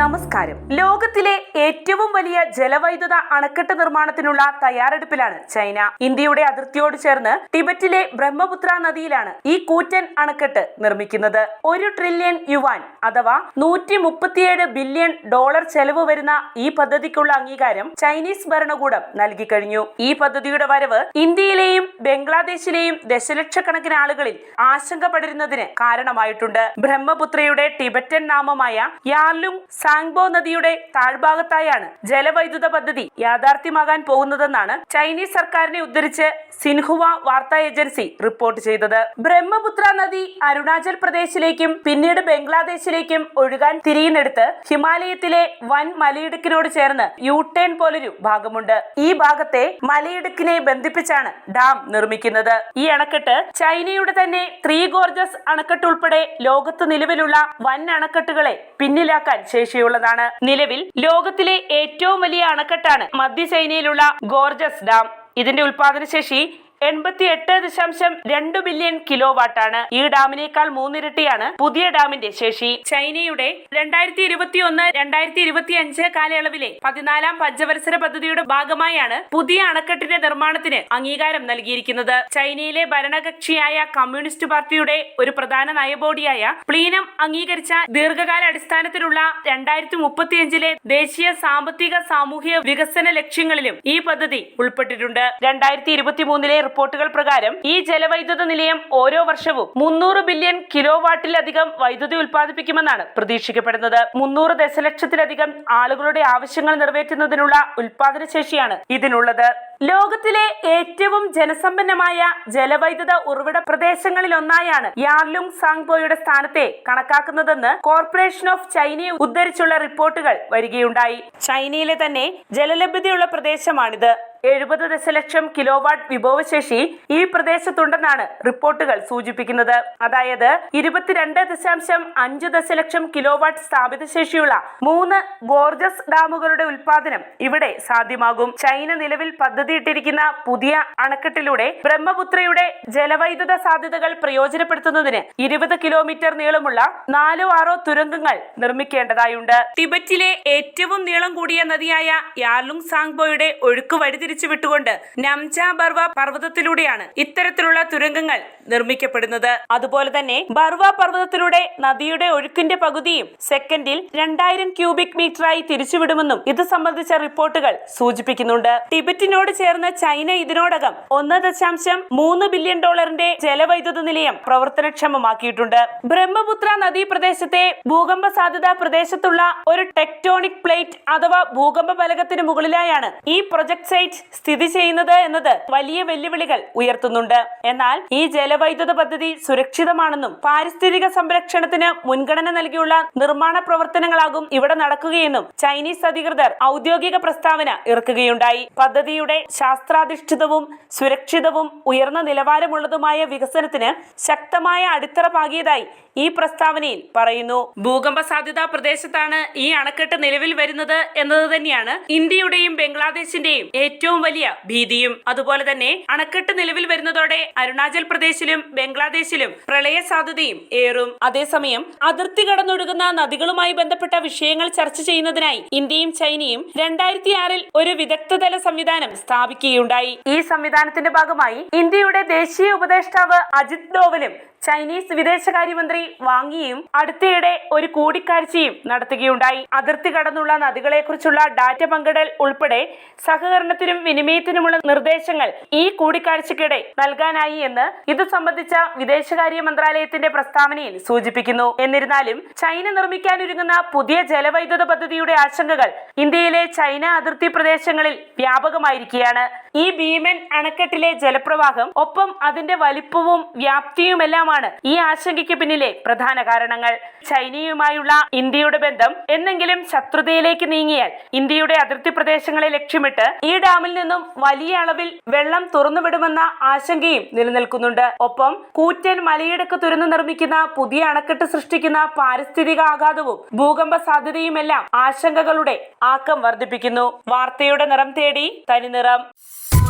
നമസ്കാരം. ലോകത്തിലെ ഏറ്റവും വലിയ ജലവൈദ്യുത അണക്കെട്ട് നിർമ്മാണത്തിനുള്ള തയ്യാറെടുപ്പിലാണ് ചൈന. ഇന്ത്യയുടെ അതിർത്തിയോട് ചേർന്ന് ടിബറ്റിലെ ബ്രഹ്മപുത്ര നദിയിലാണ് ഈ കൂറ്റൻ അണക്കെട്ട് നിർമ്മിക്കുന്നത്. ഒരു ട്രില്യൺ യുവാൻ അഥവാ നൂറ്റി മുപ്പത്തിയേഴ് ബില്യൺ ഡോളർ ചെലവ് വരുന്ന ഈ പദ്ധതിക്കുള്ള അംഗീകാരം ചൈനീസ് ഭരണകൂടം നൽകി കഴിഞ്ഞു. ഈ പദ്ധതിയുടെ വരവ് ഇന്ത്യയിലെയും ബംഗ്ലാദേശിലെയും ദശലക്ഷക്കണക്കിന് ആളുകളിൽ ആശങ്ക പടരുന്നതിന് കാരണമായിട്ടുണ്ട്. ബ്രഹ്മപുത്രയുടെ ടിബറ്റൻ നാമമായ യാർലുങ് സാങ്ബോ നദിയുടെ താഴ്ഭാഗത്തായാണ് ജലവൈദ്യുത പദ്ധതി യാഥാർത്ഥ്യമാകാൻ പോകുന്നതെന്നാണ് ചൈനീസ് സർക്കാരിനെ ഉദ്ധരിച്ച് സിൻഹുവ വാർത്താ ഏജൻസി റിപ്പോർട്ട് ചെയ്തത്. ബ്രഹ്മപുത്ര നദി അരുണാചൽ പ്രദേശിലേക്കും പിന്നീട് ബംഗ്ലാദേശിലേക്കും ഒഴുകാൻ തിരിയുന്നെടുത്ത് ഹിമാലയത്തിലെ വൻ മലയിടുക്കിനോട് ചേർന്ന് യൂട്ടേൺ പോലൊരു ഭാഗമുണ്ട്. ഈ ഭാഗത്തെ മലയിടുക്കിനെ ബന്ധിപ്പിച്ചാണ് ഡാം നിർമ്മിക്കുന്നത്. ഈ അണക്കെട്ട് ചൈനയുടെ തന്നെ ത്രീ ഗോർജസ് അണക്കെട്ട് ഉൾപ്പെടെ ലോകത്ത് നിലവിലുള്ള വൻ അണക്കെട്ടുകളെ പിന്നിലാക്കാൻ ശേഷിയുള്ളതാണ് നിലവിൽ ലോകത്തിലെ ഏറ്റവും വലിയ അണക്കെട്ടാണ് മധ്യ ചൈനയിലുള്ള ഗോർജസ് ഡാം. ഇതിന്റെ ഉൽപാദന ശേഷി എൺപത്തി എട്ട് ദശാംശം രണ്ട് ബില്യൺ കിലോ വാട്ടാണ് ഈ ഡാമിനേക്കാൾ മൂന്നിരട്ടിയാണ് പുതിയ ഡാമിന്റെ ശേഷി. ചൈനയുടെ രണ്ടായിരത്തി ഇരുപത്തി ഒന്ന് രണ്ടായിരത്തി ഇരുപത്തി അഞ്ച് കാലയളവിലെ പതിനാലാം പഞ്ചവത്സര പദ്ധതിയുടെ ഭാഗമായാണ് പുതിയ അണക്കെട്ടിന്റെ നിർമ്മാണത്തിന് അംഗീകാരം നൽകിയിരിക്കുന്നത്. ചൈനയിലെ ഭരണകക്ഷിയായ കമ്മ്യൂണിസ്റ്റ് പാർട്ടിയുടെ ഒരു പ്രധാന നയബോഡിയായ പ്ലീനം അംഗീകരിച്ച ദീർഘകാല അടിസ്ഥാനത്തിലുള്ള രണ്ടായിരത്തി മുപ്പത്തിയഞ്ചിലെ ദേശീയ സാമ്പത്തിക സാമൂഹിക വികസന ലക്ഷ്യങ്ങളിലും ഈ പദ്ധതി ഉൾപ്പെട്ടിട്ടുണ്ട്. രണ്ടായിരത്തി ഇരുപത്തി മൂന്നിലെ റിപ്പോർട്ടുകൾ പ്രകാരം ഈ ജലവൈദ്യുത നിലയം ഓരോ വർഷവും മുന്നൂറ് ബില്യൺ കിലോ വാട്ടിലധികം വൈദ്യുതി ഉൽപ്പാദിപ്പിക്കുമെന്നാണ് പ്രതീക്ഷിക്കപ്പെടുന്നത്. മുന്നൂറ് ദശലക്ഷത്തിലധികം ആളുകളുടെ ആവശ്യങ്ങൾ നിറവേറ്റുന്നതിനുള്ള ഉൽപാദന ശേഷിയാണ് ഇതിനുള്ളത്. ലോകത്തിലെ ഏറ്റവും ജനസമ്പന്നമായ ജലവൈദ്യുത ഉറവിട പ്രദേശങ്ങളിലൊന്നായാണ് യാർലുങ് സാങ്ബോയുടെ സ്ഥാനത്തെ കണക്കാക്കുന്നതെന്ന് കോർപ്പറേഷൻ ഓഫ് ചൈനയെ ഉദ്ധരിച്ചുള്ള റിപ്പോർട്ടുകൾ വരികയുണ്ടായി. ചൈനയിലെ തന്നെ ജലലഭ്യതയുള്ള പ്രദേശമാണിത്. എഴുപത് ദശലക്ഷം കിലോവാട്ട് വിഭവശേഷി ഈ പ്രദേശത്തുണ്ടെന്നാണ് റിപ്പോർട്ടുകൾ സൂചിപ്പിക്കുന്നത്. അതായത് ഇരുപത്തിരണ്ട് ദശാംശം അഞ്ച് ദശലക്ഷം കിലോവാട്ട് സ്ഥാപിത ശേഷിയുള്ള മൂന്ന് ഗോർജസ് ഡാമുകളുടെ ഉൽപാദനം ഇവിടെ സാധ്യമാകും. ചൈന നിലവിൽ പദ്ധതിയിട്ടിരിക്കുന്ന പുതിയ അണക്കെട്ടിലൂടെ ബ്രഹ്മപുത്രയുടെ ജലവൈദ്യുത സാധ്യതകൾ പ്രയോജനപ്പെടുത്തുന്നതിന് ഇരുപത് കിലോമീറ്റർ നീളമുള്ള നാലോ ആറോ തുരങ്കങ്ങൾ നിർമ്മിക്കേണ്ടതായുണ്ട്. ടിബറ്റിലെ ഏറ്റവും നീളം കൂടിയ നദിയായ യാർലുങ് സാങ്ബോയുടെ ഒഴുക്ക് വഴിതിരിച്ചു വിട്ടുകൊണ്ട് നംച ബർവ പർവതത്തിലൂടെയാണ് ഇത്തരത്തിലുള്ള തുരങ്കങ്ങൾ നിർമ്മിക്കപ്പെടുന്നത്. അതുപോലെ തന്നെ ബർവ പർവതത്തിലൂടെ നദിയുടെ ഒഴുക്കിന്റെ പകുതിയും സെക്കൻഡിൽ രണ്ടായിരം ക്യൂബിക് മീറ്ററായി തിരിച്ചുവിടുമെന്നും ഇത് സംബന്ധിച്ച റിപ്പോർട്ടുകൾ സൂചിപ്പിക്കുന്നുണ്ട്. ടിബറ്റിനോട് ചേർന്ന ചൈന ഇതിനോടകം ഒന്ന് ദശാംശം മൂന്ന് ബില്യൺ ഡോളറിന്റെ ജലവൈദ്യുത നിലയം പ്രവർത്തനക്ഷമമാക്കിയിട്ടുണ്ട്. ബ്രഹ്മപുത്ര നദീ പ്രദേശത്തെ ഭൂകമ്പ സാധ്യതാ പ്രദേശത്തുള്ള ഒരു ടെക്ടോണിക് പ്ലേറ്റ് അഥവാ ഭൂകമ്പ ഫലകത്തിന് മുകളിലായാണ് ഈ പ്രൊജക്ട് സൈറ്റ് സ്ഥിതി ചെയ്യുന്നത് എന്നത് വലിയ വെല്ലുവിളികൾ ഉയർത്തുന്നുണ്ട്. എന്നാൽ ഈ ജലവൈദ്യുത പദ്ധതി സുരക്ഷിതമാണെന്നും പാരിസ്ഥിതിക സംരക്ഷണത്തിന് മുൻഗണന നൽകിയുള്ള നിർമ്മാണ പ്രവർത്തനങ്ങളാകും ഇവിടെ നടക്കുകയെന്നും ചൈനീസ് അധികൃതർ ഔദ്യോഗിക പ്രസ്താവന ഇറക്കുകയുണ്ടായി. പദ്ധതിയുടെ ശാസ്ത്രാധിഷ്ഠിതവും സുരക്ഷിതവും ഉയർന്ന നിലവാരമുള്ളതുമായ വികസനത്തിന് ശക്തമായ അടിത്തറ പാകിയതായി ഈ പ്രസ്താവനയിൽ പറയുന്നു. ഭൂകമ്പ സാധ്യതാ പ്രദേശത്താണ് ഈ അണക്കെട്ട് നിലവിൽ വരുന്നത് എന്നത് തന്നെയാണ് ഇന്ത്യയുടെയും ബംഗ്ലാദേശിന്റെയും ഏറ്റവും വലിയ ഭീതിയും അതുപോലെ തന്നെ അണക്കെട്ട് നിലവിൽ വരുന്നതോടെ അരുണാചൽ പ്രദേശിലും ബംഗ്ലാദേശിലും പ്രളയ സാധ്യതയും ഏറും. അതേസമയം അതിർത്തി കടന്നൊഴുകുന്ന നദികളുമായി ബന്ധപ്പെട്ട വിഷയങ്ങൾ ചർച്ച ചെയ്യുന്നതിനായി ഇന്ത്യയും ചൈനയും രണ്ടായിരത്തി ആറിൽ ഒരു വിദഗ്ധതല സംവിധാനം സ്ഥാപിക്കുകയുണ്ടായി. ഈ സംവിധാനത്തിന്റെ ഭാഗമായി ഇന്ത്യയുടെ ദേശീയ ഉപദേഷ്ടാവ് അജിത് ഡോവലും ചൈനീസ് വിദേശകാര്യമന്ത്രി വാങ്ങിയും അടുത്തിടെ ഒരു കൂടിക്കാഴ്ചയും നടത്തുകയുണ്ടായി. അതിർത്തി കടന്നുള്ള നദികളെക്കുറിച്ചുള്ള ഡാറ്റ പങ്കിടൽ ഉൾപ്പെടെ സഹകരണത്തിനും വിനിമയത്തിനുമുള്ള നിർദ്ദേശങ്ങൾ ഈ കൂടിക്കാഴ്ചക്കിടെ നൽകാനായി എന്ന് ഇത് സംബന്ധിച്ച വിദേശകാര്യ മന്ത്രാലയത്തിന്റെ പ്രസ്താവനയിൽ സൂചിപ്പിക്കുന്നു. എന്നിരുന്നാലും ചൈന നിർമ്മിക്കാനൊരുങ്ങുന്ന പുതിയ ജലവൈദ്യുത പദ്ധതിയുടെ ആശങ്കകൾ ഇന്ത്യയിലെ ചൈന അതിർത്തി പ്രദേശങ്ങളിൽ വ്യാപകമായിരിക്കുകയാണ്. ഈ ഭീമൻ അണക്കെട്ടിലെ ജലപ്രവാഹം ഒപ്പം അതിന്റെ വലിപ്പവും വ്യാപ്തിയുമെല്ലാമാണ് ഈ ആശങ്കയ്ക്ക് പിന്നിലെ പ്രധാന കാരണങ്ങൾ. ചൈനയുമായുള്ള ഇന്ത്യയുടെ ബന്ധം എന്നെങ്കിലും ശത്രുതയിലേക്ക് നീങ്ങിയാൽ ഇന്ത്യയുടെ അതിർത്തി പ്രദേശങ്ങളെ ലക്ഷ്യമിട്ട് ഈ ഡാമിൽ നിന്നും വലിയ അളവിൽ വെള്ളം തുറന്നുവിടുമെന്ന ആശങ്കയും നിലനിൽക്കുന്നുണ്ട്. ഒപ്പം കൂറ്റൻ മലയിടുക്ക് തുരന്ന് നിർമ്മിക്കുന്ന പുതിയ അണക്കെട്ട് സൃഷ്ടിക്കുന്ന പാരിസ്ഥിതിക ആഘാതവും ഭൂകമ്പ സാധ്യതയുമെല്ലാം ആശങ്കകളുടെ ആക്കം വർദ്ധിപ്പിക്കുന്നു. വാർത്തയുടെ നിറം തേടി തനിനിറം.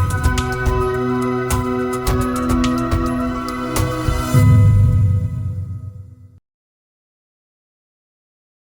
Thank you.